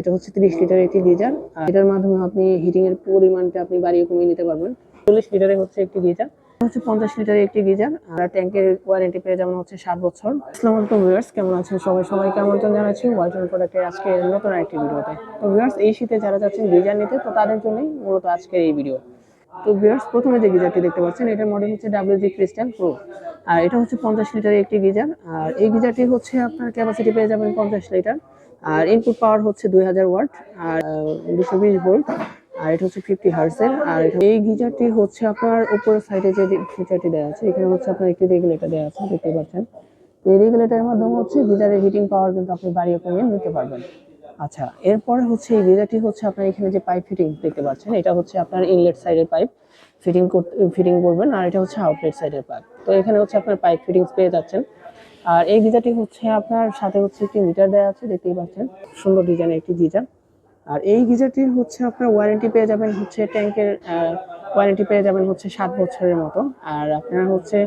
এটা হচ্ছে তিরিশ লিটার একটি গিজার। এটার মাধ্যমে আপনি হিটিং এর পরিমাণটা আপনি বাড়িয়ে কমিয়ে নিতে পারবেন। চল্লিশ লিটারে হচ্ছে একটি গিজার। হচ্ছে পঞ্চাশ একটি গিজার। আর ট্যাঙ্কের ওয়ারেন্টি পেয়ে যেমন হচ্ছে সাত বছর। ভিউয়ার্স কেমন আছেন সবাই? জানাচ্ছি ওয়ালটন প্রোডাক্টের আজকে নতুন ভিডিওতে। তো ভিউয়ার্স এই শীতে যারা যাচ্ছেন গিজার নিতে, তো তাদের জন্যই মূলত আজকের এই ভিডিও তো ভিউয়ার্স প্রথমে যে গিজারটি দেখতে পাচ্ছেন, এটার মডেল হচ্ছে ডাব্লিউজি ক্রিস্টাল প্রো আর এটা হচ্ছে পঞ্চাশ লিটারের একটি গিজার। আর এই গিজারটি হচ্ছে আপনার ক্যাপাসিটি পেয়ে যাবেন পঞ্চাশ লিটার। আর ইনপুট পাওয়ার হচ্ছে দুই হাজার ওয়াট আর দুশো বিশ ভোল্ট আর এটা হচ্ছে ফিফটি হার্সের আর এই গিজারটি হচ্ছে আপনার উপরের সাইডে যে ফিচারটি দেওয়া আছে, এখানে হচ্ছে আপনার একটি রেগুলেটর দেওয়া আছে, দেখতে পাচ্ছেন। এই রেগুলেটরের মাধ্যমে হচ্ছে গিজারের হিটিং পাওয়ার কিন্তু আপনি বাড়িয়ে কমিয়ে নিতে পারবেন। আচ্ছা এরপরে হচ্ছে এই গিজারটি হচ্ছে আপনার এখানে যে পাইপ ফিটিং দেখতে পাচ্ছেন, এটা হচ্ছে আপনার ইনলেট সাইডের পাইপ ফিটিং করতে ফিটিং করবেন, আর এটা হচ্ছে আউটলেট সাইডের পাইপ তো এখানে হচ্ছে আপনার পাইপ ফিটিংস পেয়ে যাচ্ছেন। আর এই গিজারটি হচ্ছে আপনার সাথে হচ্ছে একটি মিটার দেওয়া আছে, দেখতেই পাচ্ছেন। সুন্দর ডিজাইনের একটি গিজার। আর এই গিজারটির হচ্ছে আপনার ওয়ারেন্টি পেয়ে যাবেন হচ্ছে ট্যাঙ্কের ওয়ারেন্টি পেয়ে যাবেন হচ্ছে সাত বছরের মতো। আর আপনার হচ্ছে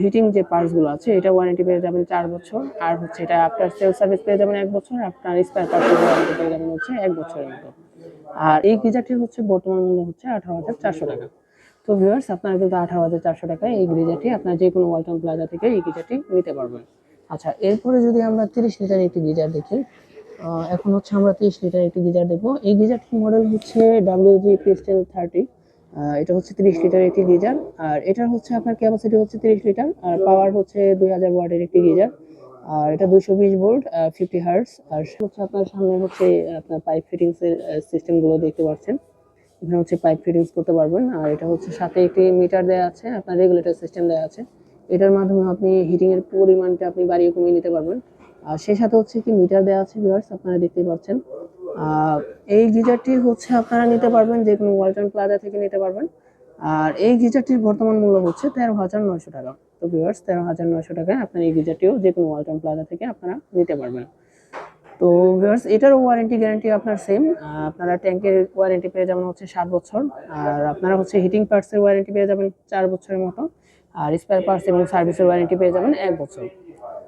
হিটিং যে পার্টসগুলো আছে, এটা ওয়ারেন্টি পেয়ে যাবেন চার বছর। আর হচ্ছে এটা আপনার সেল সার্ভিস পেয়ে যাবেন এক বছর, আপনার স্পেয়ার পার্টসের ওয়ারেন্টি পেয়ে যাবেন হচ্ছে এক বছরের মতো। আর এই গিজারটির হচ্ছে বর্তমান মূল্য হচ্ছে আঠারো হাজার চারশো টাকা। তো ভিউয়ার্স আপনারা কিন্তু আঠারো হাজার চারশো টাকায় এই গিজারটি আপনার যে কোনো ওয়ালটন প্লাজা থেকে এই গিজারটি নিতে পারবেন। আচ্ছা এরপরে যদি আমরা তিরিশ লিটার একটি গিজার দেখি এখন হচ্ছে আমরা তিরিশ লিটার একটি গিজার দেখব। এই গিজারটির মডেল হচ্ছে ডাব্লিউজি ক্রিস্টাল থার্টি এটা হচ্ছে তিরিশ লিটার একটি গিজার আর এটার হচ্ছে আপনার ক্যাপাসিটি হচ্ছে তিরিশ লিটার, আর পাওয়ার হচ্ছে দুই হাজার ওয়াটের একটি গিজার আর এটা দুশো বিশ ভোল্ট ফিফটি হার্টস আর হচ্ছে আপনার সামনে হচ্ছে আপনার পাইপ ফিটিংসের সিস্টেমগুলো দেখতে পাচ্ছেন। এখানে হচ্ছে পাইপ ফিটিংস করতে পারবেন। আর এটা হচ্ছে সাথে একটি মিটার দেওয়া আছে, আপনার রেগুলেটর সিস্টেম দেওয়া আছে। এটার মাধ্যমে আপনি হিটিংয়ের পরিমাণটা আপনি বাড়িয়ে কমিয়ে নিতে পারবেন। আর সেই সাথে হচ্ছে কি মিটার দেওয়া আছে ভিউয়ার্স আপনারা দেখতেই পাচ্ছেন। এই গিজারটি হচ্ছে আপনারা নিতে পারবেন, যে কোনো ওয়ালটন প্লাজা থেকে নিতে পারবেন। আর এই গিজারটির বর্তমান মূল্য হচ্ছে তেরো হাজার নয়শো টাকা। তো ভিউয়ার্স তেরো হাজার নয়শো টাকায় আপনার এই গিজারটিও যে কোনো ওয়ালটন প্লাজা থেকে আপনারা নিতে পারবেন। তো ভিউয়ার্স এটারও ওয়ারেন্টি গ্যারান্টি আপনার সেম আপনারা ট্যাঙ্কের ওয়ারেন্টি পেয়ে যাবেন হচ্ছে সাত বছর। আর আপনারা হচ্ছে হিটিং পার্টসের ওয়ারেন্টি পেয়ে যাবেন চার বছরের মতো। আর স্পেয়ার পার্টস এবং সার্ভিসের ওয়ারেন্টি পেয়ে যাবেন এক বছর।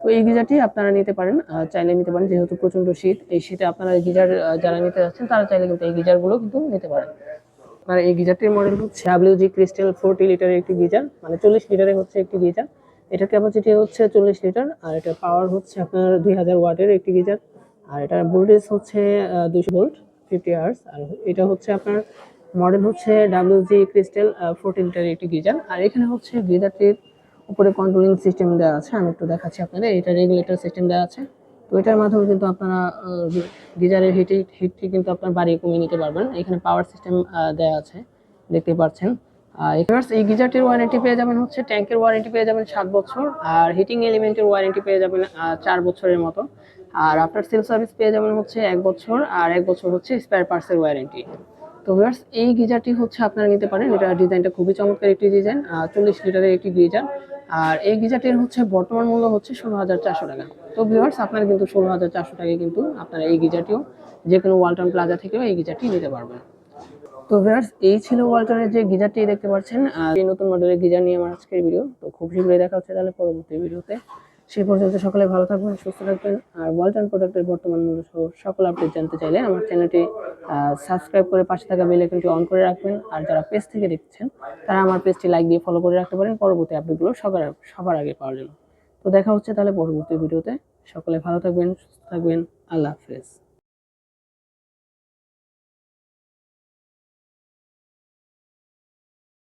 তো এই গিজারটি আপনারা নিতে পারেন চাইলে নিতে পারেন। যেহেতু প্রচণ্ড শীত, এই শীতে আপনারা গিজার যারা নিতে যাচ্ছেন, তারা চাইলে কিন্তু এই গিজারগুলো কিন্তু নিতে পারেন। আপনার এই গিজারটির মডেল হচ্ছে ডাব্লিউজি ক্রিস্টাল ফোরটি লিটারের একটি গিজার মানে চল্লিশ লিটারের হচ্ছে একটি গিজার। এটার ক্যাপাসিটি হচ্ছে চল্লিশ লিটার আর এটা পাওয়ার হচ্ছে আপনার দুই হাজার ওয়াটের একটি গিজার। আর এটার ভোল্টেজ হচ্ছে দুশো ভোল্ট ফিফটি আওয়ার্স আর এটা হচ্ছে আপনার মডেল হচ্ছে ডাব্লিউজি ক্রিস্টাল ফোরটি লিটারের একটি গিজার। আর এখানে হচ্ছে গিজারটির উপরে কন্ট্রোলিং সিস্টেম দেওয়া আছে, আমি একটু দেখাচ্ছি আপনাদের, এটা রেগুলেটর সিস্টেম দেওয়া আছে। তো এটার মাধ্যমে কিন্তু আপনারা গিজারের হিটে হিটটি কিন্তু আপনার বাড়িয়ে কমিয়ে নিতে পারবেন। এখানে পাওয়ার সিস্টেম দেওয়া আছে, দেখতে পাচ্ছেন। আর এই গিজারটির ওয়ারেন্টি পেয়ে যাবেন হচ্ছে ট্যাঙ্কের ওয়ারেন্টি পেয়ে যাবেন সাত বছর, আর হিটিং এলিমেন্টের ওয়ারেন্টি পেয়ে যাবেন চার বছরের মতো। আর আপনার সেল সার্ভিস পেয়ে যাবেন হচ্ছে এক বছর, আর এক বছর হচ্ছে স্পেয়ার পার্টসের ওয়ারেন্টি তো ভিউয়ার্স এই গিজারটি হচ্ছে আপনারা নিতে পারেন। এটা ডিজাইনটা খুবই চমৎকার একটি ডিজাইন চল্লিশ লিটারের একটি গিজার। আর এই গিজারটির হচ্ছে বর্তমান মূল্য হচ্ছে ষোলো হাজার চারশো টাকা। তো ভিউয়ার্স আপনারা কিন্তু ষোলো হাজার চারশো টাকায় কিন্তু আপনারা এই গিজারটিও যে কোনো ওয়ালটন প্লাজা থেকেও এই গিজারটি নিতে পারবেন। তো ভিউয়ার্স এই ছিল ওয়ালটনের যে গিজারটি দেখতে পাচ্ছেন। এই নতুন মডেলের গিজার নিয়ে আমার আজকের ভিডিও তো খুব শীঘ্রই দেখা হচ্ছে তাহলে পরবর্তী ভিডিওতে সেই পর্যন্ত সকলে ভালো থাকবেন, সুস্থ থাকবেন। আর ওয়ালটন প্রোডাক্টের বর্তমান মূল্য সহ সকল আপডেট জানতে চাইলে আমার চ্যানেলটি সাবস্ক্রাইব করে পাশে থাকা বেল আইকনটি অন করে রাখবেন। আর যারা পেজ থেকে দেখছেন, তারা আমার পেজটি লাইক দিয়ে ফলো করে রাখতে পারেন। পরবর্তী আপডেটগুলো সবার সবার আগে পাওয়ার জন্য। তো দেখা হচ্ছে তাহলে পরবর্তী ভিডিওতে সকলে ভালো থাকবেন, সুস্থ থাকবেন। আল্লাহ হাফেজ।